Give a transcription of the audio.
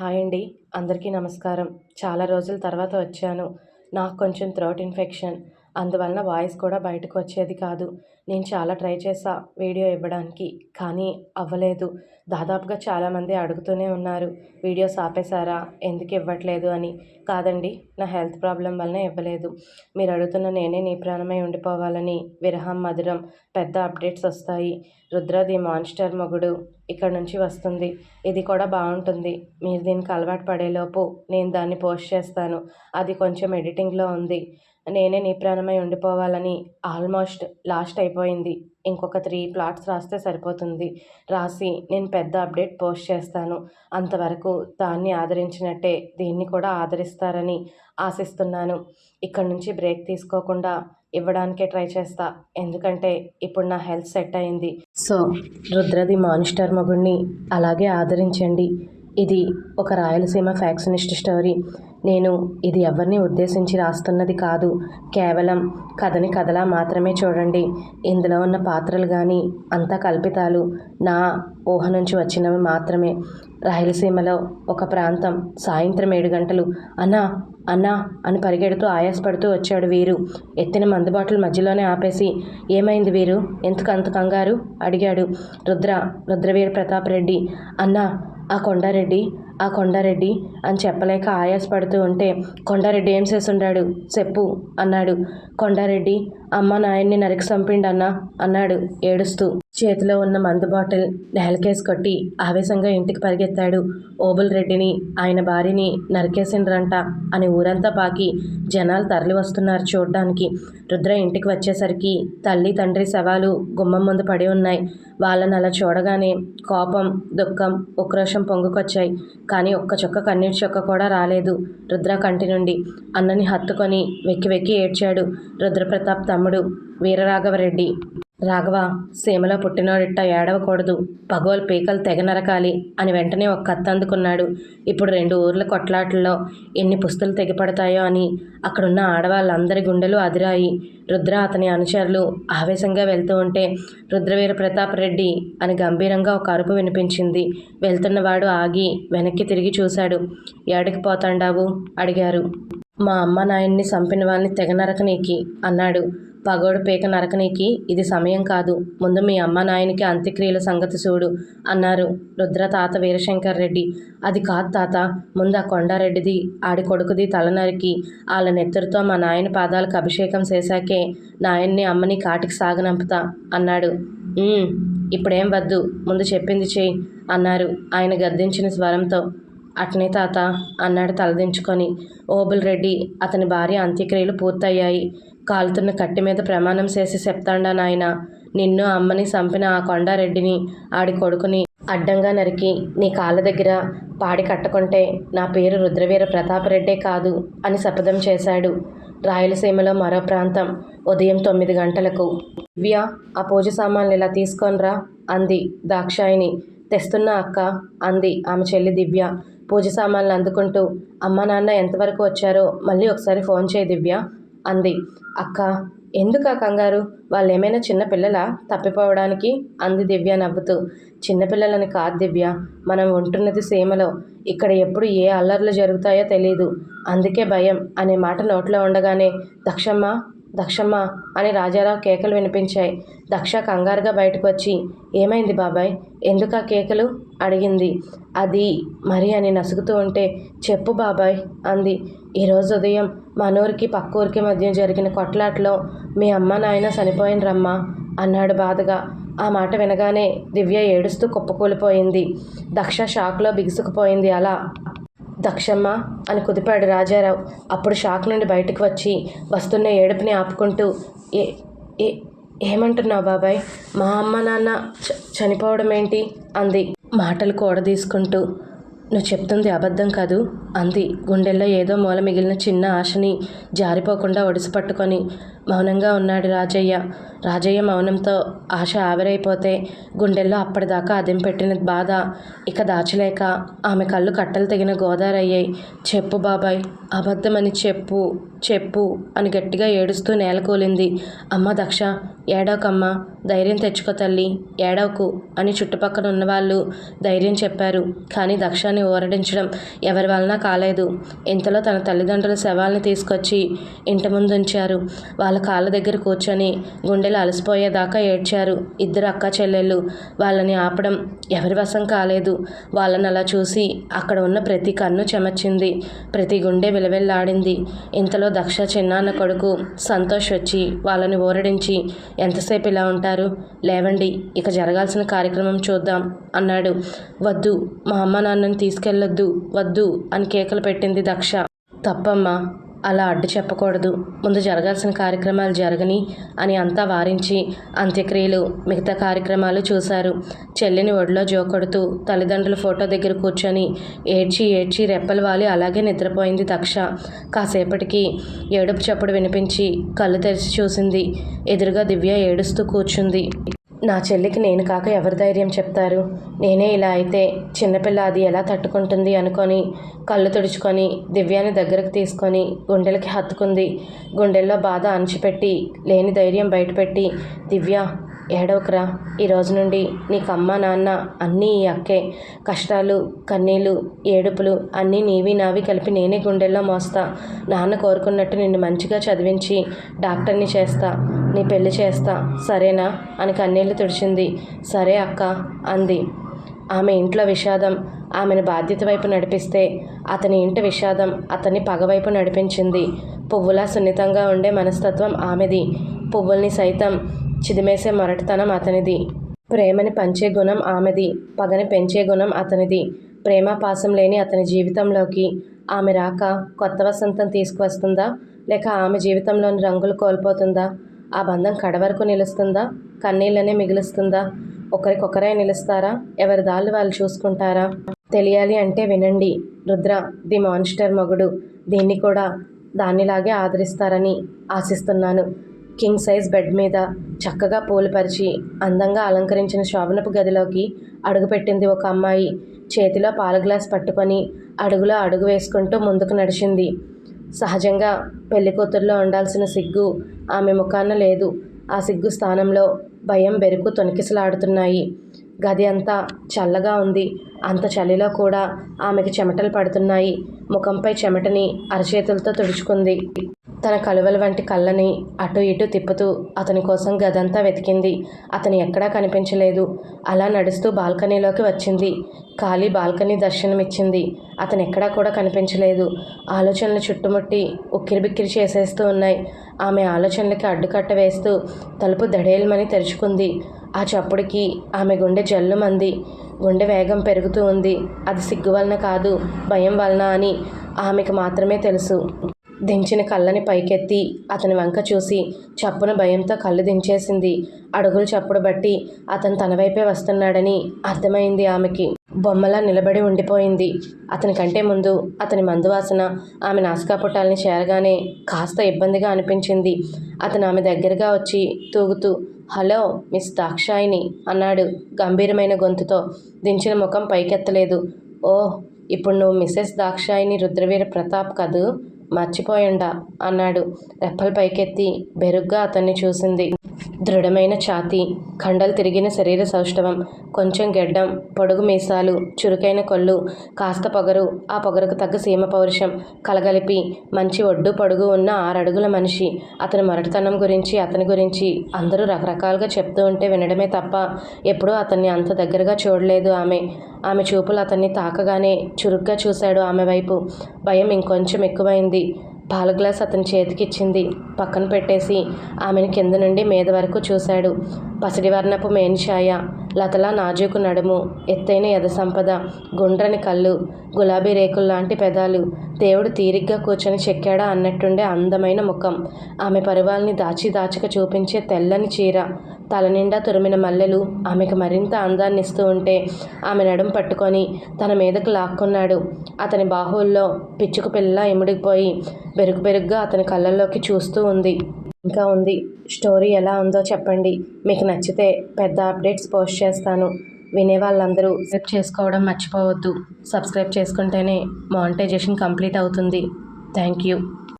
Hi అండి. అందరికీ నమస్కారం. చాలా రోజుల తర్వాత వచ్చాను. నాకు కొంచెం థ్రోట్ ఇన్ఫెక్షన్. అందువలన వాయిస్ కూడా బయటకు వచ్చేది కాదు. నేను చాలా ట్రై చేసా వీడియో ఇవ్వడానికి కానీ అవ్వలేదు. దాదాపుగా చాలామంది అడుగుతూనే ఉన్నారు వీడియోస్ ఆపేశారా ఎందుకు ఇవ్వట్లేదు? అని. కాదండి నా హెల్త్ ప్రాబ్లం వలన ఇవ్వలేదు. మీరు అడుగుతున్న నేనే నీ ప్రాణమై ఉండిపోవాలని. విరహం మధురం పెద్ద అప్డేట్స్ వస్తాయి. రుద్రది మాన్స్టర్ మొగుడు ఇక్కడ నుంచి వస్తుంది. ఇది కూడా బాగుంటుంది. మీరు దీనికి అలవాటు పడేలోపు నేను దాన్ని పోస్ట్ చేస్తాను. అది కొంచెం ఎడిటింగ్లో ఉంది. నేనే నిప్రాణమై ఉండిపోవాలని ఆల్మోస్ట్ లాస్ట్ అయిపోయింది. ఇంకొక త్రీ ప్లాట్స్ రాస్తే సరిపోతుంది. రాసి నేను పెద్ద అప్డేట్ పోస్ట్ చేస్తాను. అంతవరకు దాన్ని ఆదరించినట్టే దీన్ని కూడా ఆదరిస్తారని ఆశిస్తున్నాను. ఇక్కడ నుంచి బ్రేక్ తీసుకోకుండా ఇవ్వడానికే ట్రై చేస్తా. ఎందుకంటే ఇప్పుడు నా హెల్త్ సెట్ అయింది. సో రుద్రది మానిస్టర్ మగుడిని అలాగే ఆదరించండి. ఇది ఒక రాయలసీమ ఫ్యాక్షనిస్ట్ స్టోరీ. నేను ఇది ఎవరిని ఉద్దేశించి రాస్తున్నది కాదు. కేవలం కథని కథలా మాత్రమే చూడండి. ఇందులో ఉన్న పాత్రలు కానీ అంతా కల్పితాలు నా ఊహ నుంచి వచ్చినవి మాత్రమే. రాయలసీమలో ఒక ప్రాంతం సాయంత్రం ఏడు గంటలు అన్నా అన్నా అని పరిగెడుతూ ఆయాసపడుతూ వచ్చాడు వీరు. ఎత్తిన మందుబాటుల మధ్యలోనే ఆపేసి ఏమైంది వీరు? ఎందుకు అంత కంగారు? అడిగాడు రుద్ర రుద్రవీర ప్రతాప్ రెడ్డి. అన్నా ఆ కొండారెడ్డి ఆ కొండారెడ్డి అని చెప్పలేక ఆయాసపడుతూ ఉంటే కొండారెడ్డి ఏం చేసుండాడు చెప్పు అన్నాడు. కొండారెడ్డి అమ్మ నాయన్ని నరికి చంపిండన్నా అన్నాడు ఏడుస్తూ. చేతిలో ఉన్న మందు బాటిల్ నేలకేసి కొట్టి ఆవేశంగా ఇంటికి పరిగెత్తాడు. ఓబుల్ రెడ్డిని ఆయన భార్యని నరికేసిండ్రంట అని ఊరంతా పాకి జనాలు తరలి వస్తున్నారు చూడ్డానికి. రుద్ర ఇంటికి వచ్చేసరికి తల్లి తండ్రి శవాలు గుమ్మం ముందు పడి ఉన్నాయి. వాళ్ళని అలా చూడగానే కోపం దుఃఖం ఉక్రోషం పొంగుకొచ్చాయి. కానీ ఒక్క చుక్క కన్నీటి చుక్క కూడా రాలేదు రుద్ర కంటి నుండి. అన్నని హత్తుకొని వెక్కి వెక్కి ఏడ్చాడు రుద్రప్రతాప్ తమ్ముడు వీరరాఘవరెడ్డి రాఘవ సీమలో పుట్టినోడిట్ట ఏడవకూడదు. పగోలు పీకలు తెగ నరకాలి అని వెంటనే ఒక కత్త అందుకున్నాడు. ఇప్పుడు రెండు ఊర్ల కొట్లాటల్లో ఎన్ని పుస్తులు తెగిపడతాయో అని. అక్కడున్న ఆడవాళ్ళందరి గుండెలు అదిరాయి. రుద్ర అతని అనుచరులు ఆవేశంగా వెళ్తూ ఉంటే రుద్రవీర ప్రతాప్ రెడ్డి అని గంభీరంగా ఒక అరుపు వినిపించింది. వెళ్తున్నవాడు ఆగి వెనక్కి తిరిగి చూశాడు. ఏడికి పోతాండావు? అడిగారు. మా అమ్మ నాయన్ని చంపిన వాళ్ళని తెగ నరకనీకి అన్నాడు. పగోడు పీక నరకనీకి ఇది సమయం కాదు. ముందు మీ అమ్మ నాయనికి అంత్యక్రియల సంగతి చూడు అన్నారు రుద్ర తాత వీరశంకర్ రెడ్డి. అది కాదు తాత ముందు ఆ కొండారెడ్డిది ఆడి కొడుకుది తల నరికి వాళ్ళ నెత్తురుతో మా నాయన పాదాలకు అభిషేకం చేశాకే నాయన్ని అమ్మని కాటికి సాగనంపుతా అన్నాడు. ఇప్పుడేం వద్దు ముందు చెప్పింది చెయ్యి అన్నారు ఆయన గద్దించిన స్వరంతో. అట్నే తాత అన్నాడు తలదించుకొని. ఓబుల్ రెడ్డి అతని భార్య అంత్యక్రియలు పూర్తయ్యాయి. కాలుతున్న కట్టె మీద ప్రమాణం చేసి చెప్తాండా నాయన. నిన్ను అమ్మని చంపిన ఆ కొండారెడ్డిని ఆడి కొడుకుని అడ్డంగా నరికి నీ కాళ్ళ దగ్గర పాడి కట్టకుంటే నా పేరు రుద్రవీర ప్రతాపరెడ్డే కాదు అని శపథం చేశాడు రాయలసీమలో మరో ప్రాంతం ఉదయం తొమ్మిది గంటలకు. దివ్య ఆ పూజ సామాన్లు ఇలా తీసుకొనిరా అంది దాక్షాయిని తెస్తున్న అక్క అంది ఆమె చెల్లి దివ్య. పూజ సామాన్లు అందుకుంటూ అమ్మ నాన్న ఎంతవరకు వచ్చారో మళ్ళీ ఒకసారి ఫోన్ చేయి దివ్య. అంది. అక్క ఎందుకు ఆ కంగారు? వాళ్ళు ఏమైనా చిన్న పిల్లలా? తప్పిపోవడానికి? అంది దివ్య నవ్వుతూ. చిన్నపిల్లలని కాదు దివ్య మనం ఉంటున్నది సీమలో. ఇక్కడ ఎప్పుడు ఏ అల్లర్లు జరుగుతాయో తెలియదు అందుకే భయం అనే మాట నోట్లో ఉండగానే దక్షమ్మ దక్షమ్మ అని రాజారావు కేకలు వినిపించాయి. దక్ష కంగారుగా బయటకు వచ్చి ఏమైంది బాబాయ్? ఎందుకు ఆ కేకలు? అడిగింది. అది మరి అని నసుగుతూ ఉంటే చెప్పు బాబాయ్ అంది. ఈరోజు ఉదయం మనూరికి పక్కూరికి మధ్య జరిగిన కొట్లాట్లో మీ అమ్మ నాయన చనిపోయినరమ్మా అన్నాడు బాధగా. ఆ మాట వినగానే దివ్య ఏడుస్తూ కుప్పకూలిపోయింది. దక్ష షాక్లో బిగుసుకుపోయింది. అలా దక్షమ్మ అని కుదిపాడు రాజారావు. అప్పుడు షాక్ నుండి బయటకు వచ్చి వస్తున్న ఏడుపుని ఆపుకుంటూ ఏ ఏ ఏమంటున్నావు బాబాయ్? మా అమ్మ నాన్న చ చనిపోవడం ఏంటి అంది. మాటలు కూడదీసుకుంటూ నువ్వు చెప్తుంది అబద్ధం కాదు అంది. గుండెల్లో ఏదో మూల మిగిలిన చిన్న ఆశని జారిపోకుండా ఒడిసి పట్టుకొని మౌనంగా ఉన్నాడు రాజయ్య. రాజయ్య మౌనంతో ఆశ ఆవిరైపోతే గుండెల్లో అప్పటిదాకా అదిం పెట్టిన బాధ ఇక దాచలేక ఆమె కళ్ళు కట్టలు తెగిన గోదారయ్యాయి. చెప్పు బాబాయ్ అబద్ధమని చెప్పు చెప్పు అని గట్టిగా ఏడుస్తూ నేలకూలింది అమ్మ దక్ష ఏడవకమ్మ ధైర్యం తెచ్చుకో తల్లి ఏడవకు అని చుట్టుపక్కల ఉన్నవాళ్ళు ధైర్యం చెప్పారు. కానీ దక్షని పిల్లల్ని ఊరడించడం ఎవరి వలన కాలేదు. ఇంతలో తన తల్లిదండ్రుల శవాల్ని తీసుకొచ్చి ఇంటి ముందు ఉంచారు. వాళ్ళ కాళ్ళ దగ్గర కూర్చొని గుండెలు అలసిపోయేదాకా ఏడ్చారు ఇద్దరు అక్క చెల్లెళ్ళు. వాళ్ళని ఆపడం ఎవరి వశం కాలేదు. వాళ్ళని అలా చూసి అక్కడ ఉన్న ప్రతి కన్ను చెమర్చింది. ప్రతి గుండె విలవిల్లాడింది. ఇంతలో దక్ష చిన్నాన్న కొడుకు సంతోష్ వచ్చి వాళ్ళని ఊరడించి ఎంతసేపు ఇలా ఉంటారు? లేవండి ఇక జరగాల్సిన కార్యక్రమం చూద్దాం అన్నాడు. వద్దు మా అమ్మ నాన్నని తీసుకెళ్ళొద్దు వద్దు అని కేకలు పెట్టింది దక్ష. తప్పమ్మా అలా అడ్డు చెప్పకూడదు. ముందు జరగాల్సిన కార్యక్రమాలు జరగని అని అంతా వారించి అంత్యక్రియలు మిగతా కార్యక్రమాలు చూశారు. చెల్లిని ఒడిలో జోకొడుతూ తల్లిదండ్రుల ఫోటో దగ్గర కూర్చొని ఏడ్చి ఏడ్చి రెప్పలు వాలి అలాగే నిద్రపోయింది దక్ష. కాసేపటికి ఏడుపు చప్పుడు వినిపించి కళ్ళు తెరిచి చూసింది. ఎదురుగా దివ్య ఏడుస్తూ కూర్చుంది. నా చెల్లికి నేను కాక ఎవరి ధైర్యం చెప్తారు? నేనే ఇలా అయితే చిన్నపిల్ల అది ఎలా తట్టుకుంటుంది అనుకొని కళ్ళు తుడుచుకొని దివ్యాని దగ్గరకు తీసుకొని గుండెలకి హత్తుకుంది. గుండెల్లో బాధ అణిచిపెట్టి లేని ధైర్యం బయటపెట్టి దివ్య ఏడవకరా. ఈ రోజు నుండి నీకు అమ్మ నాన్న అన్నీ ఈ అక్కే. కష్టాలు కన్నీళ్ళు ఏడుపులు అన్నీ నీవి నావి కలిపి నేనే గుండెల్లో మోస్తా. నాన్న కోరుకున్నట్టు నిన్ను మంచిగా చదివించి డాక్టర్ని చేస్తా. నీ పెళ్ళి చేస్తా. సరేనా? అని కన్నీళ్ళు తుడిచింది. సరే అక్క అంది. ఆమె ఇంట్లో విషాదం ఆమెను బాధ్యత వైపు నడిపిస్తే అతని ఇంటి విషాదం అతన్ని పగవైపు నడిపించింది. పువ్వులా సున్నితంగా ఉండే మనస్తత్వం ఆమెది. పువ్వుల్ని సైతం చిదిమేసే మొరటితనం అతనిది. ప్రేమని పంచే గుణం ఆమెది పగని పెంచే గుణం అతనిది. ప్రేమ పాసం లేని అతని జీవితంలోకి ఆమె రాక కొత్త వసంతం తీసుకువస్తుందా? లేక ఆమె జీవితంలోని రంగులు కోల్పోతుందా? ఆ బంధం కడవరకు నిలుస్తుందా? కన్నీళ్ళనే మిగులుస్తుందా? ఒకరికొకరే నిలుస్తారా? ఎవరి దాళ్ళు వాళ్ళు చూసుకుంటారా? తెలియాలి అంటే వినండి. రుద్ర ది మాన్స్టర్ మగుడు. దీన్ని కూడా దానిలాగే ఆదరిస్తారని ఆశిస్తున్నాను. కింగ్ సైజ్ బెడ్ మీద చక్కగా పూలు పరిచి అందంగా అలంకరించిన శోభనపు గదిలోకి అడుగుపెట్టింది ఒక అమ్మాయి. చేతిలో పాల గ్లాస్ పట్టుకొని అడుగులో అడుగు వేసుకుంటూ ముందుకు నడిచింది. సహజంగా పెళ్ళికూతుర్లో ఉండాల్సిన సిగ్గు ఆమె ముఖాన లేదు. ఆ సిగ్గు స్థానంలో భయం బెరుకు తొణికిసలాడుతున్నాయి. గది అంతా చల్లగా ఉంది. అంత చలిలో కూడా ఆమెకు చెమటలు పడుతున్నాయి. ముఖంపై చెమటని అరచేతులతో తుడుచుకుంది. తన కలువల వంటి కళ్ళని అటు ఇటు తిప్పుతూ అతని కోసం గదంతా వెతికింది. అతను ఎక్కడా కనిపించలేదు. అలా నడుస్తూ బాల్కనీలోకి వచ్చింది. ఖాళీ బాల్కనీ దర్శనమిచ్చింది. అతను ఎక్కడా కూడా కనిపించలేదు. ఆలోచనలు చుట్టుముట్టి ఉక్కిరిబిక్కిరి చేసేస్తూ ఉన్నాయి. ఆమె ఆలోచనలకి అడ్డుకట్ట వేస్తూ తలుపు దడేలమని తెరుచుకుంది. ఆ చప్పుడుకి ఆమె గుండె జల్లుమంది. గుండె వేగం పెరుగుతూ ఉంది. అది సిగ్గు వలన కాదు భయం వలన అని ఆమెకు మాత్రమే తెలుసు. దించిన కళ్ళని పైకెత్తి అతని వంక చూసి చప్పున భయంతో కళ్ళు దించేసింది. అడుగులు చప్పుడు బట్టి అతను తన వైపే వస్తున్నాడని అర్థమైంది ఆమెకి. బొమ్మలా నిలబడి ఉండిపోయింది. అతని కంటే ముందు అతని మందువాసన ఆమె నాసికాపుటాలని చేరగానే కాస్త ఇబ్బందిగా అనిపించింది. అతను ఆమె దగ్గరగా వచ్చి తూగుతూ హలో మిస్ దాక్షాయిని అన్నాడు గంభీరమైన గొంతుతో. దించిన ముఖం పైకెత్తలేదు. ఓ ఇప్పుడు నువ్వు మిస్సెస్ దాక్షాయిని రుద్రవీర ప్రతాప్ కదూ? మర్చిపోయిండా అన్నాడు. రెప్పలు పైకెత్తి బెరుగ్గా అతన్ని చూసింది. దృఢమైన ఛాతీ కండలు తిరిగిన శరీర సౌష్ఠవం కొంచెం గెడ్డం పొడుగు మీసాలు చురుకైన కళ్ళు కాస్త పొగరు ఆ పొగరుకు తగ్గ సీమ పౌరుషం కలగలిపి మంచి ఒడ్డు పొడుగు ఉన్న ఆరడుగుల మనిషి అతని మొరటితనం గురించి అతని గురించి అందరూ రకరకాలుగా చెప్తూ ఉంటే వినడమే తప్ప ఎప్పుడూ అతన్ని అంత దగ్గరగా చూడలేదు ఆమె. ఆమె చూపులు అతన్ని తాకగానే చురుగ్గా చూశాడు ఆమె వైపు. భయం ఇంకొంచెం ఎక్కువైంది. పాల గ్లాస్ అతని చేతికిచ్చింది. పక్కన పెట్టేసి ఆమెను కింద నుండి మీద వరకు చూశాడు. పసిడివర్ణపు మేనిషాయ. లతలా నాజూకు నడుము ఎత్తైన ఎదసంపద సంపద గుండ్రని కళ్ళు గులాబీ రేకుల్లాంటి పెదాలు. దేవుడు తీరిగ్గా కూర్చొని చెక్కాడా అన్నట్టుండే అందమైన ముఖం. ఆమె పరివాల్ని దాచి దాచక చూపించే తెల్లని చీర. తలనిండా తురిమిన మల్లెలు ఆమెకు మరింత అందాన్ని ఇస్తూ ఉంటే ఆమె నడుం పట్టుకొని తన మీదకు లాక్కున్నాడు. అతని బాహువుల్లో పిచ్చుకు పిల్ల ఇముడిపోయి బెరుగు బెరుగ్గా అతని కళ్ళల్లోకి చూస్తూ ఉంది. ఇంకా ఉంది. స్టోరీ ఎలా ఉందో చెప్పండి. మీకు నచ్చితే పెద్ద అప్డేట్స్ పోస్ట్ చేస్తాను. వినే వాళ్ళందరూ సబ్స్క్రైబ్ చేసుకోవడం మర్చిపోవద్దు. సబ్స్క్రైబ్ చేసుకుంటేనే మానిటైజేషన్ కంప్లీట్ అవుతుంది. Thank you.